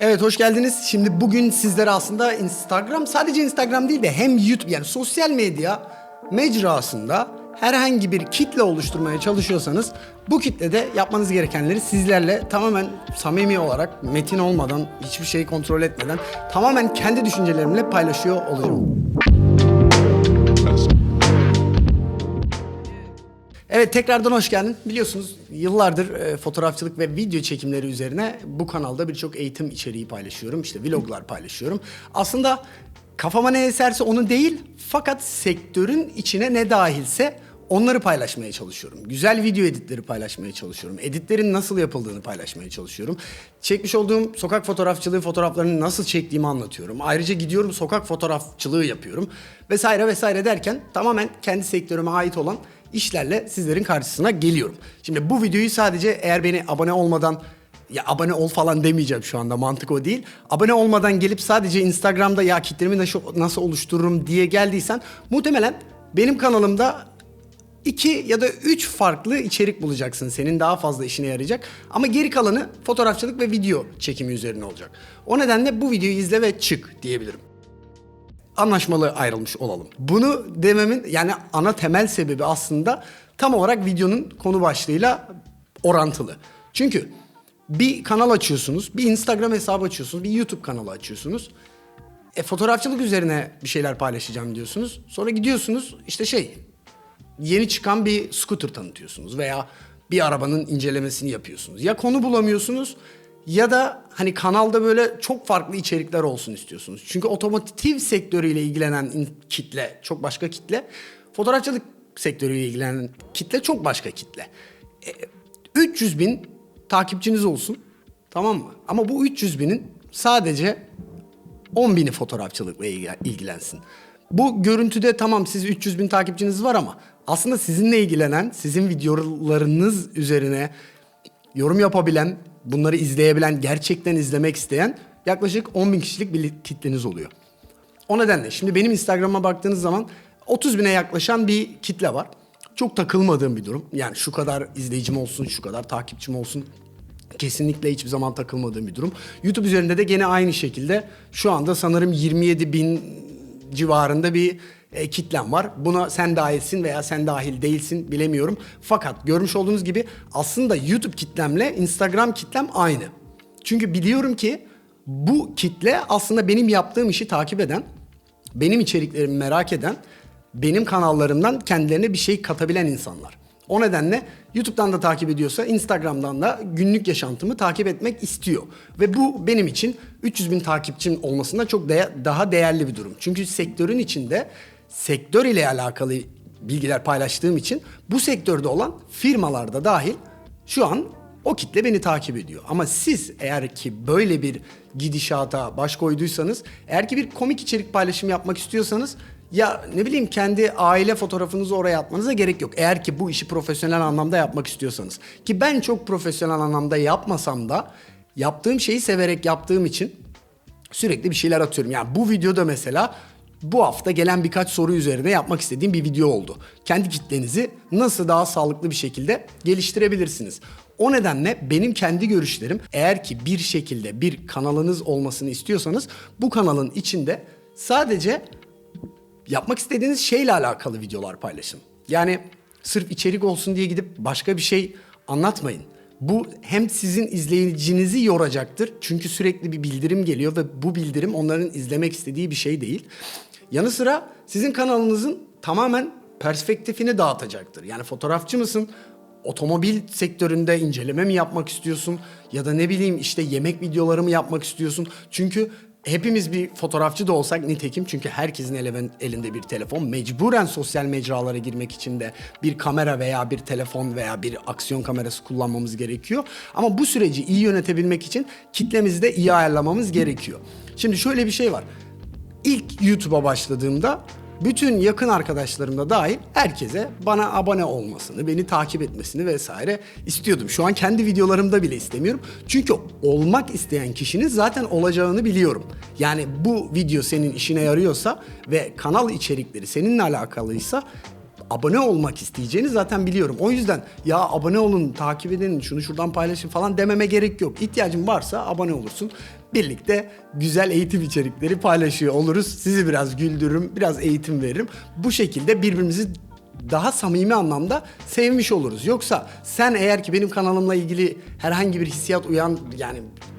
Evet hoş geldiniz. Şimdi bugün sizlere aslında Instagram sadece Instagram değil de hem YouTube yani sosyal medya mecrasında herhangi bir kitle oluşturmaya çalışıyorsanız bu kitlede yapmanız gerekenleri sizlerle tamamen samimi olarak metin olmadan hiçbir şeyi kontrol etmeden tamamen kendi düşüncelerimle paylaşıyor olacağım. Evet tekrardan hoş geldin. Biliyorsunuz yıllardır e, fotoğrafçılık ve video çekimleri üzerine bu kanalda birçok eğitim içeriği paylaşıyorum. İşte vloglar paylaşıyorum. Aslında kafama ne eserse onu değil fakat sektörün içine ne dahilse onları paylaşmaya çalışıyorum. Güzel video editleri paylaşmaya çalışıyorum. Editlerin nasıl yapıldığını paylaşmaya çalışıyorum. Çekmiş olduğum sokak fotoğrafçılığı fotoğraflarını nasıl çektiğimi anlatıyorum. Ayrıca gidiyorum sokak fotoğrafçılığı yapıyorum. Vesaire vesaire derken tamamen kendi sektörüme ait olan işlerle sizlerin karşısına geliyorum. Şimdi bu videoyu sadece eğer beni abone olmadan ya abone ol falan demeyeceğim şu anda mantık o değil. Abone olmadan gelip sadece Instagram'da ya kitlemi nasıl, nasıl oluştururum diye geldiysen muhtemelen benim kanalımda iki ya da üç farklı içerik bulacaksın. Senin daha fazla işine yarayacak. Ama geri kalanı fotoğrafçılık ve video çekimi üzerine olacak. O nedenle bu videoyu izle ve çık diyebilirim anlaşmalı ayrılmış olalım. Bunu dememin yani ana temel sebebi aslında tam olarak videonun konu başlığıyla orantılı. Çünkü bir kanal açıyorsunuz, bir Instagram hesabı açıyorsunuz, bir YouTube kanalı açıyorsunuz. E, fotoğrafçılık üzerine bir şeyler paylaşacağım diyorsunuz. Sonra gidiyorsunuz işte şey yeni çıkan bir scooter tanıtıyorsunuz veya bir arabanın incelemesini yapıyorsunuz. Ya konu bulamıyorsunuz ya da hani kanalda böyle çok farklı içerikler olsun istiyorsunuz. Çünkü otomotiv sektörüyle ilgilenen kitle çok başka kitle. Fotoğrafçılık sektörüyle ilgilenen kitle çok başka kitle. E, 300 bin takipçiniz olsun tamam mı? Ama bu 300 binin sadece 10 bini fotoğrafçılıkla ilgi- ilgilensin. Bu görüntüde tamam siz 300 bin takipçiniz var ama aslında sizinle ilgilenen, sizin videolarınız üzerine yorum yapabilen, bunları izleyebilen, gerçekten izlemek isteyen yaklaşık 10 bin kişilik bir kitleniz oluyor. O nedenle şimdi benim Instagram'a baktığınız zaman 30 bine yaklaşan bir kitle var. Çok takılmadığım bir durum. Yani şu kadar izleyicim olsun, şu kadar takipçim olsun. Kesinlikle hiçbir zaman takılmadığım bir durum. YouTube üzerinde de gene aynı şekilde şu anda sanırım 27 bin civarında bir e, kitlem var. Buna sen dahilsin veya sen dahil değilsin bilemiyorum. Fakat görmüş olduğunuz gibi aslında YouTube kitlemle Instagram kitlem aynı. Çünkü biliyorum ki bu kitle aslında benim yaptığım işi takip eden, benim içeriklerimi merak eden, benim kanallarımdan kendilerine bir şey katabilen insanlar. O nedenle YouTube'dan da takip ediyorsa Instagram'dan da günlük yaşantımı takip etmek istiyor. Ve bu benim için 300 bin takipçim olmasında çok değer- daha değerli bir durum. Çünkü sektörün içinde sektör ile alakalı bilgiler paylaştığım için bu sektörde olan firmalarda dahil şu an o kitle beni takip ediyor. Ama siz eğer ki böyle bir gidişata baş koyduysanız, eğer ki bir komik içerik paylaşımı yapmak istiyorsanız ya ne bileyim kendi aile fotoğrafınızı oraya atmanıza gerek yok. Eğer ki bu işi profesyonel anlamda yapmak istiyorsanız. Ki ben çok profesyonel anlamda yapmasam da yaptığım şeyi severek yaptığım için sürekli bir şeyler atıyorum. Yani bu videoda mesela bu hafta gelen birkaç soru üzerine yapmak istediğim bir video oldu. Kendi kitlenizi nasıl daha sağlıklı bir şekilde geliştirebilirsiniz. O nedenle benim kendi görüşlerim eğer ki bir şekilde bir kanalınız olmasını istiyorsanız bu kanalın içinde sadece yapmak istediğiniz şeyle alakalı videolar paylaşın. Yani sırf içerik olsun diye gidip başka bir şey anlatmayın. Bu hem sizin izleyicinizi yoracaktır. Çünkü sürekli bir bildirim geliyor ve bu bildirim onların izlemek istediği bir şey değil. Yanı sıra sizin kanalınızın tamamen perspektifini dağıtacaktır. Yani fotoğrafçı mısın? Otomobil sektöründe inceleme mi yapmak istiyorsun? Ya da ne bileyim işte yemek videoları mı yapmak istiyorsun? Çünkü hepimiz bir fotoğrafçı da olsak nitekim çünkü herkesin ele- elinde bir telefon mecburen sosyal mecralara girmek için de bir kamera veya bir telefon veya bir aksiyon kamerası kullanmamız gerekiyor. Ama bu süreci iyi yönetebilmek için kitlemizi de iyi ayarlamamız gerekiyor. Şimdi şöyle bir şey var. İlk YouTube'a başladığımda bütün yakın arkadaşlarım da dahil herkese bana abone olmasını, beni takip etmesini vesaire istiyordum. Şu an kendi videolarımda bile istemiyorum. Çünkü olmak isteyen kişinin zaten olacağını biliyorum. Yani bu video senin işine yarıyorsa ve kanal içerikleri seninle alakalıysa abone olmak isteyeceğini zaten biliyorum. O yüzden ya abone olun, takip edin, şunu şuradan paylaşın falan dememe gerek yok. İhtiyacın varsa abone olursun. Birlikte güzel eğitim içerikleri paylaşıyor oluruz. Sizi biraz güldürürüm, biraz eğitim veririm. Bu şekilde birbirimizi daha samimi anlamda sevmiş oluruz. Yoksa sen eğer ki benim kanalımla ilgili herhangi bir hissiyat uyan yani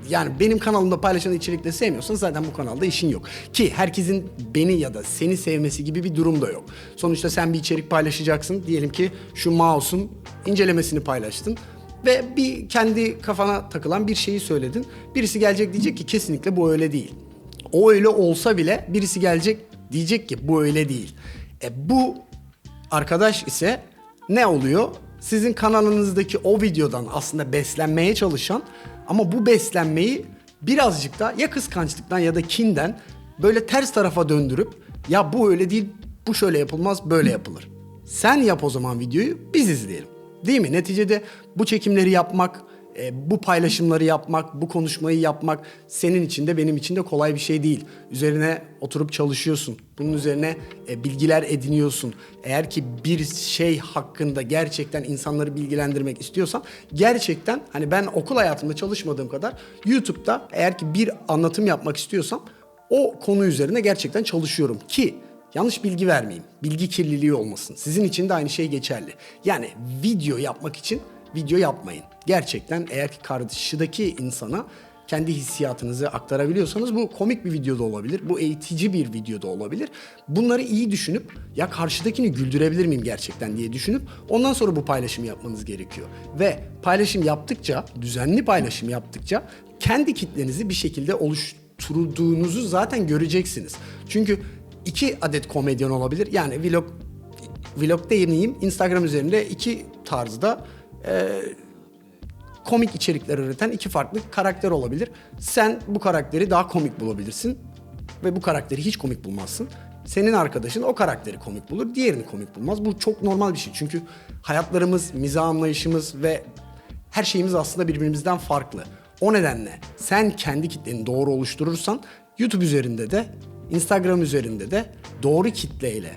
yani benim kanalımda paylaşılan içerikleri sevmiyorsan zaten bu kanalda işin yok. Ki herkesin beni ya da seni sevmesi gibi bir durum da yok. Sonuçta sen bir içerik paylaşacaksın. Diyelim ki şu mouse'un incelemesini paylaştın ve bir kendi kafana takılan bir şeyi söyledin. Birisi gelecek diyecek ki kesinlikle bu öyle değil. O öyle olsa bile birisi gelecek diyecek ki bu öyle değil. E bu arkadaş ise ne oluyor? Sizin kanalınızdaki o videodan aslında beslenmeye çalışan ama bu beslenmeyi birazcık da ya kıskançlıktan ya da kinden böyle ters tarafa döndürüp ya bu öyle değil, bu şöyle yapılmaz, böyle yapılır. Sen yap o zaman videoyu, biz izleyelim. Değil mi? Neticede bu çekimleri yapmak, e, bu paylaşımları yapmak, bu konuşmayı yapmak senin için de benim için de kolay bir şey değil. Üzerine oturup çalışıyorsun. Bunun üzerine e, bilgiler ediniyorsun. Eğer ki bir şey hakkında gerçekten insanları bilgilendirmek istiyorsan gerçekten hani ben okul hayatımda çalışmadığım kadar YouTube'da eğer ki bir anlatım yapmak istiyorsam o konu üzerine gerçekten çalışıyorum ki Yanlış bilgi vermeyeyim. Bilgi kirliliği olmasın. Sizin için de aynı şey geçerli. Yani video yapmak için video yapmayın. Gerçekten eğer ki karşıdaki insana kendi hissiyatınızı aktarabiliyorsanız bu komik bir videoda olabilir. Bu eğitici bir videoda olabilir. Bunları iyi düşünüp ya karşıdakini güldürebilir miyim gerçekten diye düşünüp ondan sonra bu paylaşımı yapmanız gerekiyor. Ve paylaşım yaptıkça, düzenli paylaşım yaptıkça kendi kitlenizi bir şekilde oluşturduğunuzu zaten göreceksiniz. Çünkü iki adet komedyen olabilir. Yani vlog vlog demeyeyim Instagram üzerinde iki tarzda e, komik içerikler üreten iki farklı karakter olabilir. Sen bu karakteri daha komik bulabilirsin ve bu karakteri hiç komik bulmazsın. Senin arkadaşın o karakteri komik bulur, diğerini komik bulmaz. Bu çok normal bir şey. Çünkü hayatlarımız, mizah anlayışımız ve her şeyimiz aslında birbirimizden farklı. O nedenle sen kendi kitleni doğru oluşturursan YouTube üzerinde de, Instagram üzerinde de doğru kitleyle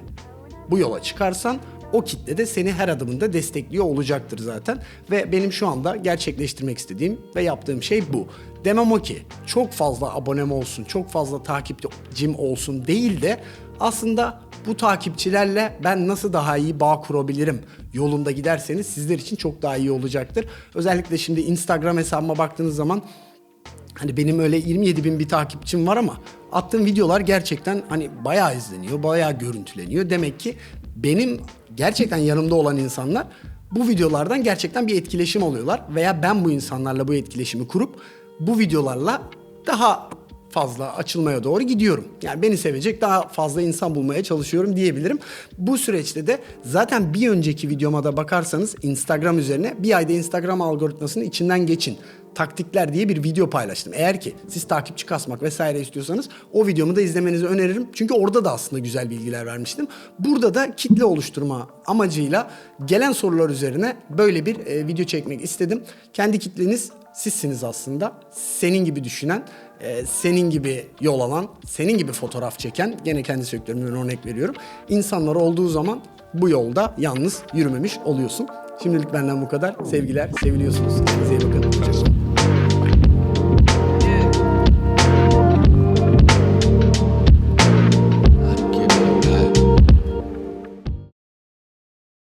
bu yola çıkarsan o kitle de seni her adımında destekliyor olacaktır zaten. Ve benim şu anda gerçekleştirmek istediğim ve yaptığım şey bu. Demem o ki çok fazla abonem olsun, çok fazla takipçim olsun değil de aslında bu takipçilerle ben nasıl daha iyi bağ kurabilirim yolunda giderseniz sizler için çok daha iyi olacaktır. Özellikle şimdi Instagram hesabıma baktığınız zaman Hani benim öyle 27 bin bir takipçim var ama attığım videolar gerçekten hani bayağı izleniyor, bayağı görüntüleniyor. Demek ki benim gerçekten yanımda olan insanlar bu videolardan gerçekten bir etkileşim alıyorlar. Veya ben bu insanlarla bu etkileşimi kurup bu videolarla daha fazla açılmaya doğru gidiyorum. Yani beni sevecek daha fazla insan bulmaya çalışıyorum diyebilirim. Bu süreçte de zaten bir önceki videoma da bakarsanız Instagram üzerine bir ayda Instagram algoritmasının içinden geçin taktikler diye bir video paylaştım. Eğer ki siz takipçi kasmak vesaire istiyorsanız o videomu da izlemenizi öneririm. Çünkü orada da aslında güzel bilgiler vermiştim. Burada da kitle oluşturma amacıyla gelen sorular üzerine böyle bir e, video çekmek istedim. Kendi kitleniz sizsiniz aslında. Senin gibi düşünen, e, senin gibi yol alan, senin gibi fotoğraf çeken, gene kendi sektörümden örnek veriyorum. İnsanlar olduğu zaman bu yolda yalnız yürümemiş oluyorsun. Şimdilik benden bu kadar. Sevgiler, seviliyorsunuz. Kendinize iyi bakın. Hoşçakalın.